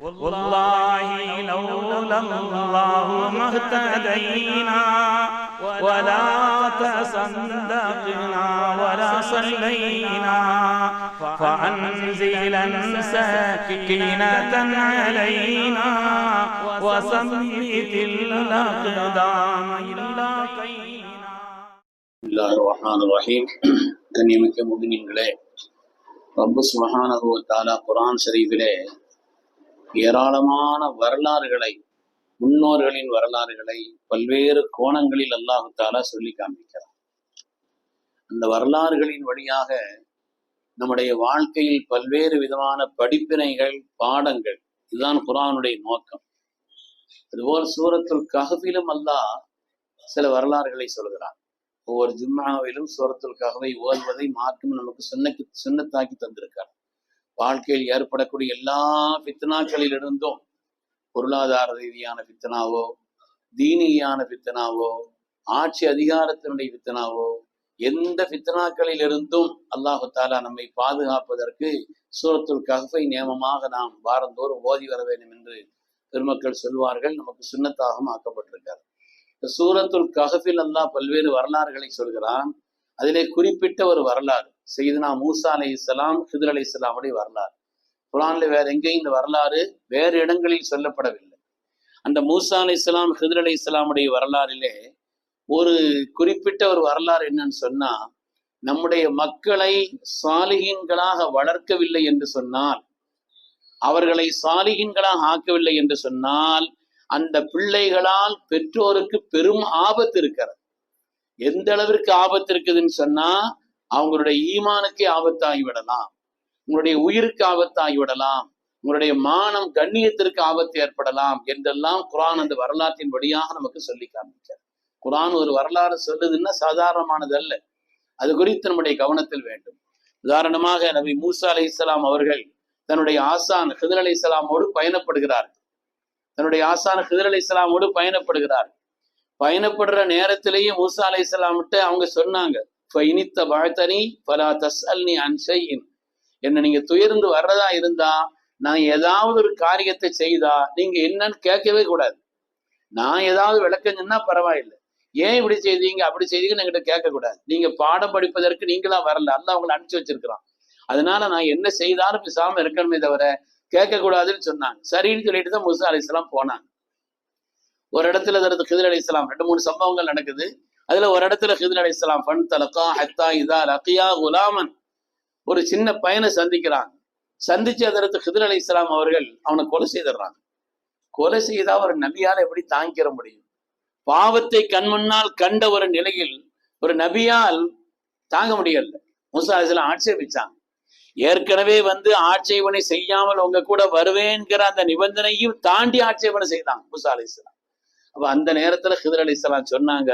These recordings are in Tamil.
والله لولا الله ما اهتدينا ولا تصدقنا ولا صلينا فأنزلا سكينة علينا وثبت الأقدام إلا قينا அல்லாஹ் ரஹ்மான் ரஹீம் கண்ணியமிக்க முகினீன்களே ரப்பு சுபஹானஹு வ தஆலா குர்ஆன் ஷரீஃபிலே ஏராளமான வரலாறுகளை முன்னோர்களின் வரலாறுகளை பல்வேறு கோணங்களில் அல்லாஹு சொல்லி காண்பிக்கிறார் அந்த வரலாறுகளின் வழியாக நம்முடைய வாழ்க்கையில் பல்வேறு விதமான படிப்பினைகள் பாடங்கள் இதுதான் குரானுடைய நோக்கம். அதுபோல் சூரத்துல் கஹஃபிலும் அல்லாஹ் சில வரலாறுகளை சொல்கிறார் ஒவ்வொரு ஜும்மாவிலும் சூரத்துல் கஹவை ஓல்வதை மார்க்கம் நமக்கு சுண்ணக்கு சுண்ணத்தாக்கி தந்திருக்கார் வாழ்க்கையில் ஏற்படக்கூடிய எல்லா பித்தனாக்களிலிருந்தும் பொருளாதார ரீதியான பித்தனாவோ தீனியான பித்தனாவோ ஆட்சி அதிகாரத்தினுடைய பித்தனாவோ எந்த பித்தனாக்களில் இருந்தும் அல்லாஹு தாலா நம்மை பாதுகாப்பதற்கு சூரத்துல் கஹ்ஃபை நியமமாக நாம் வாரந்தோறும் ஓதி வர வேண்டும் என்று பெருமக்கள் சொல்வார்கள். நமக்கு சுண்ணத்தாகவும் ஆக்கப்பட்டிருக்கார். சூரத்துல் கஹஃபில் அல்லாஹ் பல்வேறு வரலாறுகளை சொல்கிறான். அதிலே குறிப்பிட்ட ஒரு வரலாறு. செய்தனா மூசா அலை இஸ்லாம் ஹிதர் அலை இஸ்லாமுடைய வரலாறு. குரான்ல வேற எங்கேயும் இந்த வரலாறு வேறு இடங்களில் சொல்லப்படவில்லை. அந்த மூசா அலை இஸ்லாம் ஹிதர் அலை இஸ்லாமுடைய வரலாறிலே ஒரு குறிப்பிட்ட ஒரு வரலாறு என்னன்னு சொன்னா நம்முடைய மக்களை சாலிகின்களாக வளர்க்கவில்லை என்று சொன்னால் அவர்களை சாலிகின்களாக ஆக்கவில்லை என்று சொன்னால் அந்த பிள்ளைகளால் பெற்றோருக்கு பெரும் ஆபத்து இருக்கிறது. எந்த அளவிற்கு ஆபத்து இருக்குதுன்னு சொன்னா அவங்களுடைய ஈமானுக்கே ஆபத்தாகி விடலாம் உங்களுடைய உயிருக்கு ஆபத்தாகி விடலாம் உங்களுடைய மானம் கண்ணியத்திற்கு ஆபத்து ஏற்படலாம் என்றெல்லாம் குரான் அந்த வரலாற்றின் வழியாக நமக்கு சொல்லி காண்பிக்கிறார் குரான் ஒரு வரலாறு சொல்லுதுன்னா சாதாரணமானது அல்ல. அது குறித்து நம்முடைய கவனத்தில் வேண்டும். உதாரணமாக நபி மூசா அலி இஸ்லாம் அவர்கள் தன்னுடைய ஆசான் ஹிதர் அலி இஸ்லாமோடு பயணப்படுகிறார் தன்னுடைய ஆசான ஹிதர் அலி இஸ்லாமோடு பயணப்படுகிறார் பயணப்படுற நேரத்திலேயே மூசா அலை இஸ்லாம்கிட்ட அவங்க சொன்னாங்க இனித்த வாழ்த்தனி பலா தஸ்அல்னி அன்ஷையின் என்ன நீங்க துயர்ந்து வர்றதா இருந்தா நான் ஏதாவது ஒரு காரியத்தை செய்தா நீங்க என்னன்னு கேட்கவே கூடாது. நான் ஏதாவது விளக்கம் சொன்னா பரவாயில்லை. ஏன் இப்படி செய்தீங்க? அப்படி செய்தீங்கன்னு என்கிட்ட கேட்க கூடாது. நீங்க பாடம் படிப்பதற்கு நீங்களா வரல. அல்ல அவங்களை அனுப்பிச்சு வச்சிருக்கிறான். அதனால நான் என்ன செய்தாலும் பேசாம இருக்கணுமே தவிர கேட்க கூடாதுன்னு சொன்னாங்க. சரின்னு சொல்லிட்டு தான் முசா அலிஸ்லாம் போனாங்க. ஒரு இடத்துல தரது ஹிதர் அலி இஸ்லாம் ரெண்டு மூணு சம்பவங்கள் நடக்குது. அதுல ஒரு இடத்துல ஹிதர் அலி இஸ்லாம் ஃபன் தலக்கா ஹத்தா இதா லக்கியா குலாமன். ஒரு சின்ன பையனை சந்திக்கிறாங்க சந்திச்சு அதற்கு ஹிதர் அலி இஸ்லாம் அவர்கள் அவனை கொலை செய்திடுறாங்க. கொலை செய்தா ஒரு நபியால எப்படி தாங்கிக்கிற முடியும்? பாவத்தை கண் முன்னால் கண்ட ஒரு நிலையில் ஒரு நபியால் தாங்க முடியல. முசா அலிஸ்லாம் ஆட்சேபிச்சாங்க. ஏற்கனவே வந்து ஆட்சேபனை செய்யாமல் உங்க கூட வருவேன்கிற அந்த நிபந்தனையும் தாண்டி ஆட்சேபனை செய்தான் முசா அலி இஸ்லாம் அப்ப அந்த நேரத்துல ஹிதர் அலி இஸ்லாம் சொன்னாங்க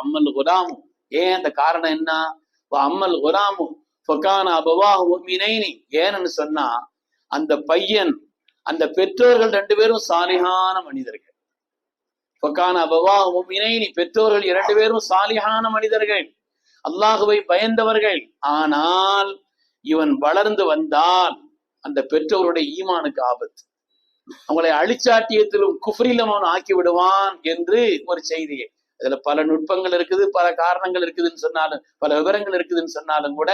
அம்மல் குலாமு. ஏன் அந்த காரணம் என்ன? அம்மல் குலாமு ஃபகான அபவாஹு முஃமினைனி. ஏன்னு சொன்னா அந்த பையன் அந்த பெற்றோர்கள் ரெண்டு பேரும் சாலிஹான மனிதர்கள். ஃபகான அபவா உமினைனி பெற்றோர்கள் இரண்டு பேரும் சாலிஹான மனிதர்கள். அல்லாஹுவை பயந்தவர்கள். ஆனால் இவன் வளர்ந்து வந்தால் அந்த பெற்றோருடைய ஈமானுக்கு ஆபத்து. அவங்களை அழிச்சாட்டியத்திலும் குஃப்ரிலும் அவன் ஆக்கி விடுவான் என்று ஒரு செய்தியை. அதுல பல நுட்பங்கள் இருக்குது பல காரணங்கள் இருக்குதுன்னு சொன்னாலும் பல விவரங்கள் இருக்குதுன்னு சொன்னாலும் கூட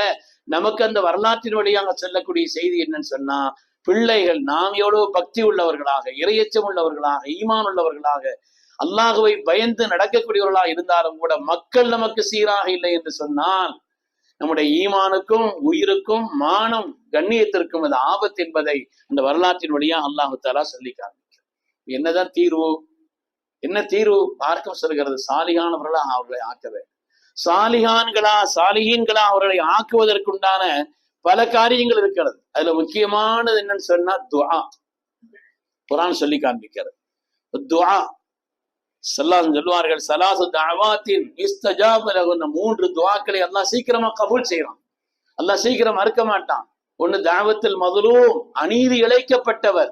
நமக்கு அந்த வரலாற்றின் வழியாக சொல்லக்கூடிய செய்தி என்னன்னு சொன்னா பிள்ளைகள் நாம் எவ்வளவு பக்தி உள்ளவர்களாக இரையச்சம் உள்ளவர்களாக ஈமான் உள்ளவர்களாக அல்லாஹுவை பயந்து நடக்கக்கூடியவர்களாக இருந்தாலும் கூட மக்கள் நமக்கு சீராக இல்லை என்று சொன்னால் நம்முடைய ஈமானுக்கும் உயிருக்கும் மானம் கண்ணியத்திற்கும் அது ஆபத்து என்பதை அந்த வரலாற்றின் வழியா அல்லாஹு தாலா சொல்லி காண்பிக்கிறார். என்னதான் தீர்வு? என்ன தீர்வு? பார்க்க சொல்கிறது சாலிகானவர்களா அவர்களை ஆக்கவே சாலிகான்களா சாலிகீன்களா அவர்களை ஆக்குவதற்குண்டான பல காரியங்கள் இருக்கிறது. அதுல முக்கியமானது என்னன்னு சொன்னா துவா குரான் சொல்லி காண்பிக்கிறது. துவா சல்லாஹ் சொல்லுவார்கள் சலாசு தாவாத்தின் இஸ்தஜாப மூன்று துவாக்களை எல்லாம் சீக்கிரமா கபூல் செய்யறான். எல்லாம் சீக்கிரம் மறுக்க மாட்டான். ஒண்ணு தாவத்தில் மதுலும் அநீதி இழைக்கப்பட்டவர்.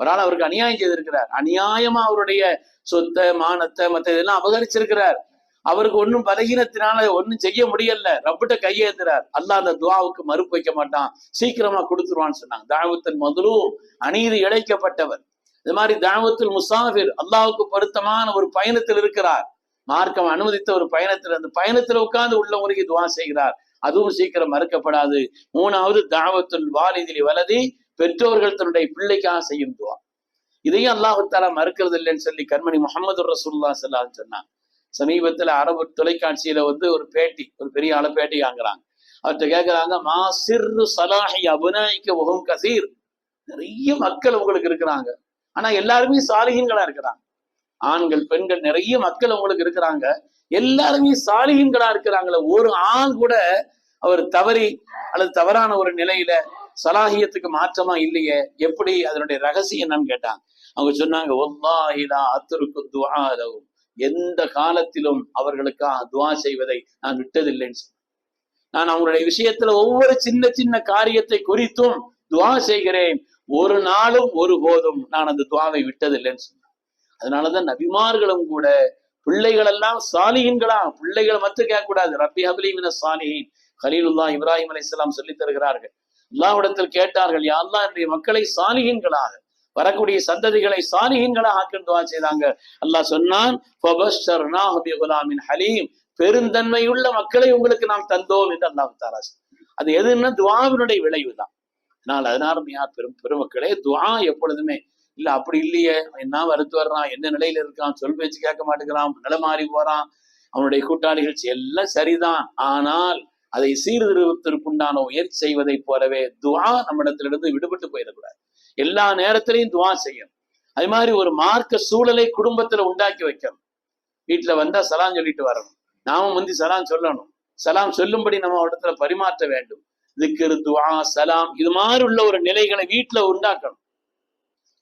ஒரு ஆள் அவருக்கு அநியாயம் செய்திருக்கிறார். அநியாயமா அவருடைய சொத்தை மானத்தை மத்த இதெல்லாம் அபகரிச்சிருக்கிறார். அவருக்கு ஒன்றும் பலகீனத்தினால ஒன்றும் செய்ய முடியல. ரப்பிட்ட கையேத்துறார் அல்லா அந்த துவாவுக்கு மறுப்பு வைக்க மாட்டான். சீக்கிரமா கொடுத்துருவான்னு சொன்னாங்க. தாவத்தின் மதுலும் அநீதி இழைக்கப்பட்டவர். இது மாதிரி தாவத்தில் முசாஃபிர் அல்லாவுக்கு பொருத்தமான ஒரு பயணத்தில் இருக்கிறார். மார்க்கம் அனுமதித்த ஒரு பயணத்தில் அந்த பயணத்தில் உட்கார்ந்து உள்ள முறைக்கு துவா செய்கிறார். அதுவும் சீக்கிரம் மறுக்கப்படாது. மூணாவது தாவத்துல் வாலிதிலி வலதி பெற்றோர்கள் தன்னுடைய பிள்ளைக்காக செய்யும் துவா. இதையும் அல்லாஹு தாலா மறுக்கிறது இல்லைன்னு சொல்லி கண்மணி முகமது ரசூல்லா சொல்லான்னு சொன்னாங்க சமீபத்துல அரபு தொலைக்காட்சியில வந்து ஒரு பேட்டி ஒரு பெரிய ஆள பேட்டி வாங்குறாங்க. அவர்கிட்ட கேட்கிறாங்க மா சிறு சலாஹி அபுநாய்க்கு முகம் கசீர். நிறைய மக்கள் உங்களுக்கு இருக்கிறாங்க. ஆனா எல்லாருமே சாலிகன்களா இருக்கிறாங்க. ஆண்கள் பெண்கள் நிறைய மக்கள் அவங்களுக்கு இருக்கிறாங்க. எல்லாருமே சாலிகன்களா இருக்கிறாங்களே ஒரு ஆண் கூட அவர் தவறி அல்லது தவறான ஒரு நிலையில சலாகியத்துக்கு மாற்றமா இல்லையே எப்படி அதனுடைய ரகசியம் என்னன்னு கேட்டாங்க. அவங்க சொன்னாங்க ஒல்லாஹிலா அத்துருக்கு துவாரவும் எந்த காலத்திலும் அவர்களுக்காக துவா செய்வதை நான் விட்டதில்லைன்னு சொன்னேன் நான் அவங்களுடைய விஷயத்துல ஒவ்வொரு சின்ன சின்ன காரியத்தை குறித்தும் துவா செய்கிறேன். ஒரு நாளும் ஒரு போதும். நான் அந்த துவாவை விட்டதில்லைன்னு சொன்னேன். அதனாலதான் நபிமார்களும் கூட பிள்ளைகள் எல்லாம் சாலிகின்களா பிள்ளைகள் மட்டும் கேட்கக்கூடாது. ரப்பி ஹபிலிமின சாலிஹின். ஹலீலுல்லா இப்ராஹிம் அலைஹிஸ்ஸலாம் சொல்லி தருகிறார்கள். அல்லாஹ்விடத்தில் கேட்டார்கள் யாரெல்லாம் என்னுடைய மக்களை சாலிகின்களாக வரக்கூடிய சந்ததிகளை சாலிகின்களாக ஆக்கின் துவா செய்தாங்க. அல்லாஹ் சொன்னான் ஹலீம். பெருந்தன்மையுள்ள மக்களை உங்களுக்கு நாம் தந்தோம் என்று அல்லாஹ் தாராஸ் அது எதுன்னா துவாவினுடைய விளைவு தான் அதனால் அதனால யார் பெரும் பெருமக்களே துவா எப்பொழுதுமே இல்ல அப்படி இல்லையே என்ன வருத்து வர்றான் என்ன நிலையில இருக்கான் சொல் பேச்சு கேட்க மாட்டேங்கிறான் நிலை மாறி போறான் அவனுடைய கூட்டாளிகள் எல்லாம் சரிதான் ஆனால் அதை சீர்திருத்தத்திற்குண்டான முயற்சி செய்வதை போலவே துவா நம்மிடத்திலிருந்து விடுபட்டு போயிடக்கூடாது. எல்லா நேரத்திலையும் துவா செய்யணும் அது மாதிரி ஒரு மார்க்க சூழலை குடும்பத்துல உண்டாக்கி வைக்கணும். வீட்டுல வந்தா சலாம் சொல்லிட்டு வரணும். நாம முந்தி சலாம் சொல்லணும். சலாம் சொல்லும்படி நம்ம இடத்துல பரிமாற்ற வேண்டும். திக்கரு துவா சலாம் இது மாதிரி உள்ள ஒரு நிலைகளை வீட்டுல உண்டாக்கணும்.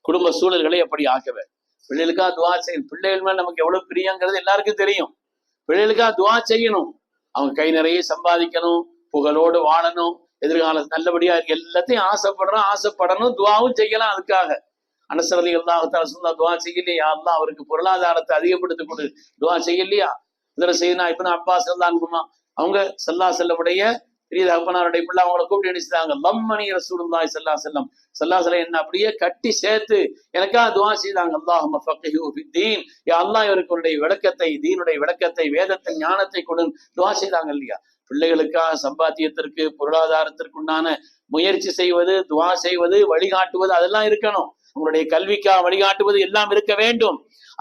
குடும்ப சூழல்களை எப்படி ஆக்கவே. பிள்ளைகளுக்காக துவா செய்யணும். பிள்ளைகள் மேல நமக்கு எவ்வளவு பிரியங்கிறது எல்லாருக்கும் தெரியும். பிள்ளைகளுக்காக துவா செய்யணும். அவங்க கை நிறைய சம்பாதிக்கணும் புகழோடு வாழணும் எதிர்கால நல்லபடியா இருக்கு. எல்லாத்தையும் ஆசைப்படுறோம் ஆசைப்படணும் துவாவும் செய்யலாம் அதுக்காக. அனசரதி அல்லாஹால சொன்னா துவா செய்யலையா? அல்லா அவருக்கு பொருளாதாரத்தை அதிகப்படுத்தி கொடு. துவா செய்யலையா? இதுல செய்யணும் இப்ப அப்பாஸ் அல்லான்குமா அவங்க செல்லா செல்லமுடைய பெரிய தகப்பனாருடைய பிள்ளை அவங்கள கூப்பிட்டு நினைச்சாங்க லம்மணி ரசூலுல்லாஹி ஸல்லல்லாஹு செல்லம் வஸல்லம். செல்லம் என்ன அப்படியே கட்டி சேர்த்து எனக்கா துவா செய்தாங்க. அல்லாஹ் ஃபக்ஹு யா அல்லாஹ் இவருக்குடைய விளக்கத்தை தீனுடைய விளக்கத்தை வேதத்தின் ஞானத்தை கொடு. துவா செய்தாங்க இல்லையா? பிள்ளைகளுக்காக சம்பாத்தியத்திற்கு பொருளாதாரத்திற்கு உண்டான முயற்சி செய்வது துவா செய்வது வழிகாட்டுவது அதெல்லாம் இருக்கணும். உங்களுடைய கல்விக்காக வழிகாட்டுவது எல்லாம் இருக்க வேண்டும்.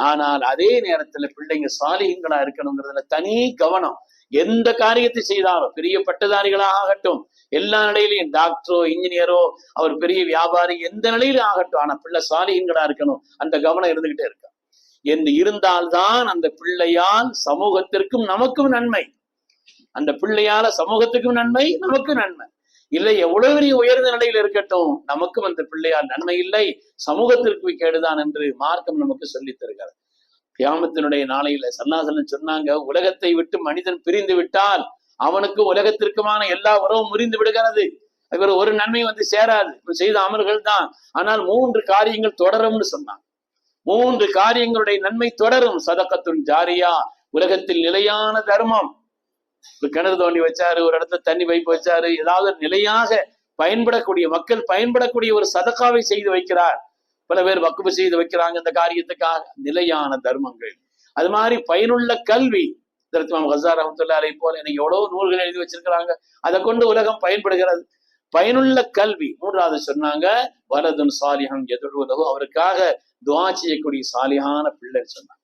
ஆனால் அதே நேரத்துல பிள்ளைங்க சாலிகங்களா இருக்கணுங்கிறதுல தனி கவனம். எந்த காரியத்தை செய்தாலும் பெரிய பட்டதாரிகளாக ஆகட்டும் எல்லா நிலையிலையும் டாக்டரோ இன்ஜினியரோ அவர் பெரிய வியாபாரி எந்த நிலையிலும் ஆகட்டும். ஆனா பிள்ளை சாலிகங்களா இருக்கணும். அந்த கவனம் இருந்துகிட்டே இருக்கா. என்று இருந்தால்தான் அந்த பிள்ளையால் சமூகத்திற்கும் நமக்கும் நன்மை. அந்த பிள்ளையால சமூகத்துக்கும் நன்மை நமக்கும் நன்மை. இல்லை எவ்வளவு பெரிய உயர்ந்த நிலையில் இருக்கட்டும் நமக்கும் அந்த பிள்ளையால் நன்மை இல்லை. சமூகத்திற்கு கேடுதான் என்று மார்க்கம் நமக்கு சொல்லித் தருகிறது. கியாமத்தினுடைய நாளையில சன்னாசலன் சொன்னாங்க உலகத்தை விட்டு மனிதன் பிரிந்து விட்டால் அவனுக்கு உலகத்திற்குமான எல்லா உறவும் முறிந்து விடுகிறது. இவர் ஒரு நன்மை வந்து சேராது. செய்த அமல்கள் தான். ஆனால் மூன்று காரியங்கள் தொடரும்னு சொன்னாங்க. மூன்று காரியங்களுடைய நன்மை தொடரும். சதக்கத்துடன் ஜாரியா உலகத்தில் நிலையான தர்மம். ஒரு கிணறு தோண்டி வச்சாரு ஒரு இடத்துல தண்ணி வைப்பு வச்சாரு. ஏதாவது நிலையாக பயன்படக்கூடிய மக்கள் பயன்படக்கூடிய ஒரு சதக்காவை செய்து வைக்கிறார். பல பேர் வக்குப்பு செய்து வைக்கிறாங்க இந்த காரியத்துக்காக. நிலையான தர்மங்கள். அது மாதிரி பயனுள்ள கல்வி. திருத்தமாம் ஹசார் ரஹமத்துல்லாரை போல எனக்கு எவ்வளவு நூல்கள் எழுதி வச்சிருக்கிறாங்க. அதை கொண்டு உலகம் பயன்படுகிறது. பயனுள்ள கல்வி. மூன்றாவது சொன்னாங்க வரதுன் சாலிஹான் எதிர்வதோ அவருக்காக துவா செய்யக்கூடிய சாலிஹான பிள்ளை சொன்னாங்க.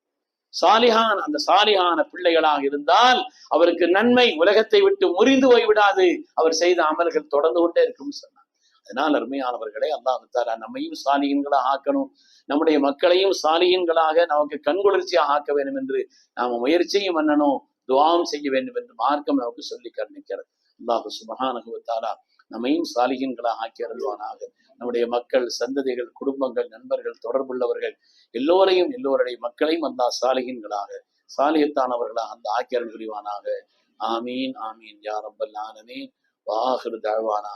சாலிஹான் அந்த சாலிஹான பிள்ளைகளாக இருந்தால் அவருக்கு நன்மை உலகத்தை விட்டு முறிந்து போய்விடாது. அவர் செய்த அமல்கள் தொடர்ந்து கொண்டே இருக்கும் சொன்னார் அதனால் அருமையானவர்களே அல்லாஹ் தாரா நம்மையும் சாலியன்களாக ஆக்கணும். நம்முடைய மக்களையும் சாலியன்களாக நமக்கு கண்குளிர்ச்சியாக ஆக்க வேண்டும் என்று நாம முயற்சியும் பண்ணணும். துவாவும் செய்ய வேண்டும் என்று மார்க்கம் நமக்கு சொல்லி கருணிக்கிறது அல்லாஹு சுபஹானகுவத்தாலா நம்மையும் சாலிகன்களாக ஆக்கி அருள்வானாக. நம்முடைய மக்கள் சந்ததிகள் குடும்பங்கள் நண்பர்கள் தொடர்புள்ளவர்கள் எல்லோரையும் எல்லோருடைய மக்களையும் அந்த சாலிகன்களாக சாலியத்தானவர்களாக அந்த ஆக்கியர்கள் புரிவானாக. ஆமீன் ஆமீன். யா ரப்பல் ஆலமீன். வாஹிரு தழ்வானா